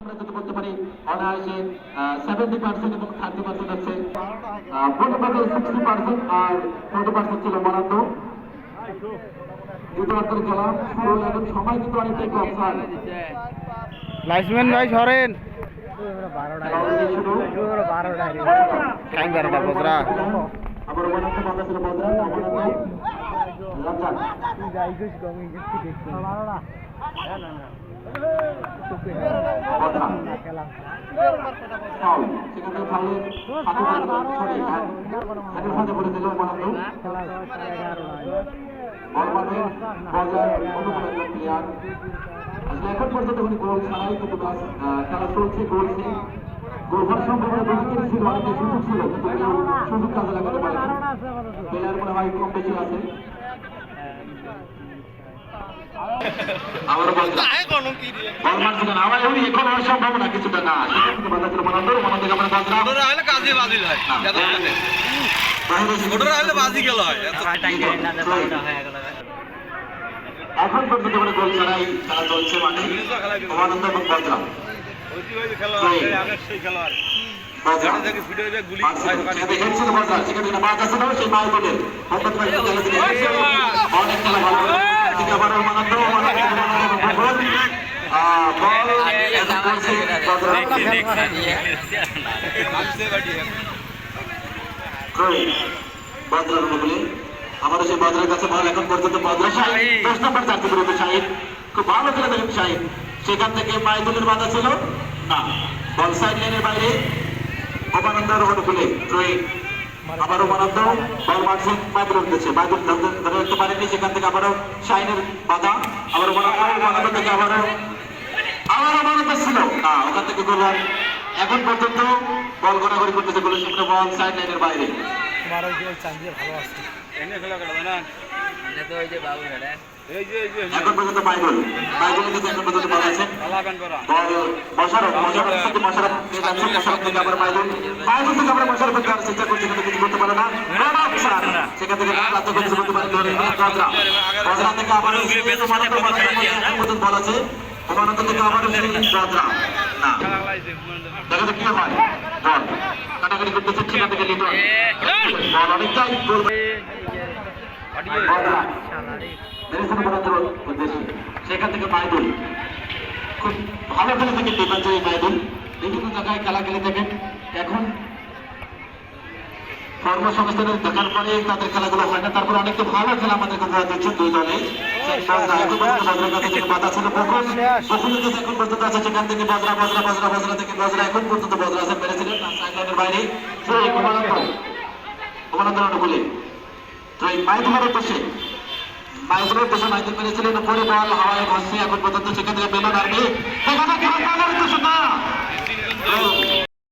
আমরা যদি বলতে পারি। অনায়াসে সেভেন্টি পার্সেন্ট এবং থার্টি পার্সেন্ট হচ্ছে ফুটবলে সিক্সটি পার্সেন্ট আর ফোর্টি পার্সেন্ট ছিল বরাদ্দ। দ্বিতীয়ার্ধের খেলা শুরু এখন সময় কিন্তু অনেকটাই কম স্যার। লাইসম্যান ভাই সরেন আবার মনে ছিল মনান্দু বল মানে বজার। এখন পর্যন্ত গোল ছাড়াই কিন্তু খেলা চলছে গোল নেই গোল হওয়ার সম্ভাবনা দুদিকেরই ছিল অনেকটা সুযোগ ছিল সুযোগ কাজে লাগাতে পারেনি প্লেয়ার মনে হয় কম বেশি আছে আবার বল বল মারছে আমার এমনি এখন হওয়ার সম্ভাবনা কিছুটা না বাধা ছিল মনান্দু মনান্দু থেকে আমরা বজরা ওটা হলে কাজে বাজি হয় মানে এসে- ওটা হলে বাজি গেল হয় এখন পর্যন্ত মানে গোল ছাড়াই খেলা চলছে মানে উমানন্দ এবং বজরা সেই আগের সেই খেলোয়াড়। বজরা গাড়ি থেকে ফিরে হয়ে গুলি মারছে, সেখানে হেডছিল বজরা, সেখানে একটা বাদ আছে না, সেই মায়ের গোলে। মোহাম্মদ ভাই কিন্তু খেলা দিলেন। অনেক খেলা ভালো। করে। এদিকে আবার উমানন্দ, উমানন্দ থেকে উমানন্দ এবং গোল। আহ, বল এখন করছে বজরা। গোল। বজরার গোলে। আবারও সেই বজরার কাছে বল এখন পর্যন্ত বজরা শাহিদ দশ নম্বর চারটি বিরুদ্ধে শাহিদ খুব ভালো খেলে দেখেন শাহিদ সেখান থেকে মাইদুলের বাধা ছিল না বল সাইড লাইনের বাইরে উমানন্দর অনুকূলে ড্রয়িং আবার বরাদ্দ বল মারছেন মাইদুল উঠতেছে ধরতে ধরে রাখতে পারেনি সেখান থেকে আবারও শাহিনের বাধা। আবার বরাদ্দ উমানন্দ থেকে আবারও আবারও বরাদ্দ ছিল। না ওখান থেকে গোল এখন পর্যন্ত বল গড়াগড়ি করতেছে গোলের সামনে বল সাইড লাইনের বাইরে। এনে খেলা খেলা না এই যে এই যে এখন পর্যন্ত মাইদুল মাইদুলের কাছে এখন পর্যন্ত বল আছে খেলা গান করা মশারফ মশারফ থেকে মশারফ যাচ্ছে মশারফ থেকে আবার মাইদুল মাইদুল থেকে আবার মশারফের দেওয়ার চেষ্টা করছে কিন্তু কিছু করতে পারে না। Run shot. সেখান থেকে রান আউট করতে করতে পারে ধরে নিয়ে বজরা বজরা থেকে আবার পর্যন্ত বল আছে। উমানন্দ থেকে আবার বজরা না। দেখা যাক কি হয়। বল। কাটাকাটি করতেছে সেখান থেকে লিটন। বল অনেকটাই বরাদ্দর উদ্দেশ্যে সেখান থেকে মাইদুল খুব ভালো খেলে থাকেন ডিফেন্সে মাইদুল বিভিন্ন জায়গায় খেলা খেলে থাকেন এখন কর্মসংস্থানের দেখার পরে তাদের খেলাগুলো হয় না তারপর অনেক ভালো খেলা আমাদের উপহার দিচ্ছে দুই দলে সেখান থেকে বজরা বজরা বজরা বজরা থেকে বজরা এখন পর্যন্ত বজরা আছে মেরেছিলেন বাইরে জয়ী তো এই মাইথনের দেশে মাইথনের দেশে মাইথন মেরেছিলেন পরে বল, হাওয়ায় ভাসছে এখন পর্যন্ত সেক্ষেত্রে বেলন আর নেই। দেখা যাক না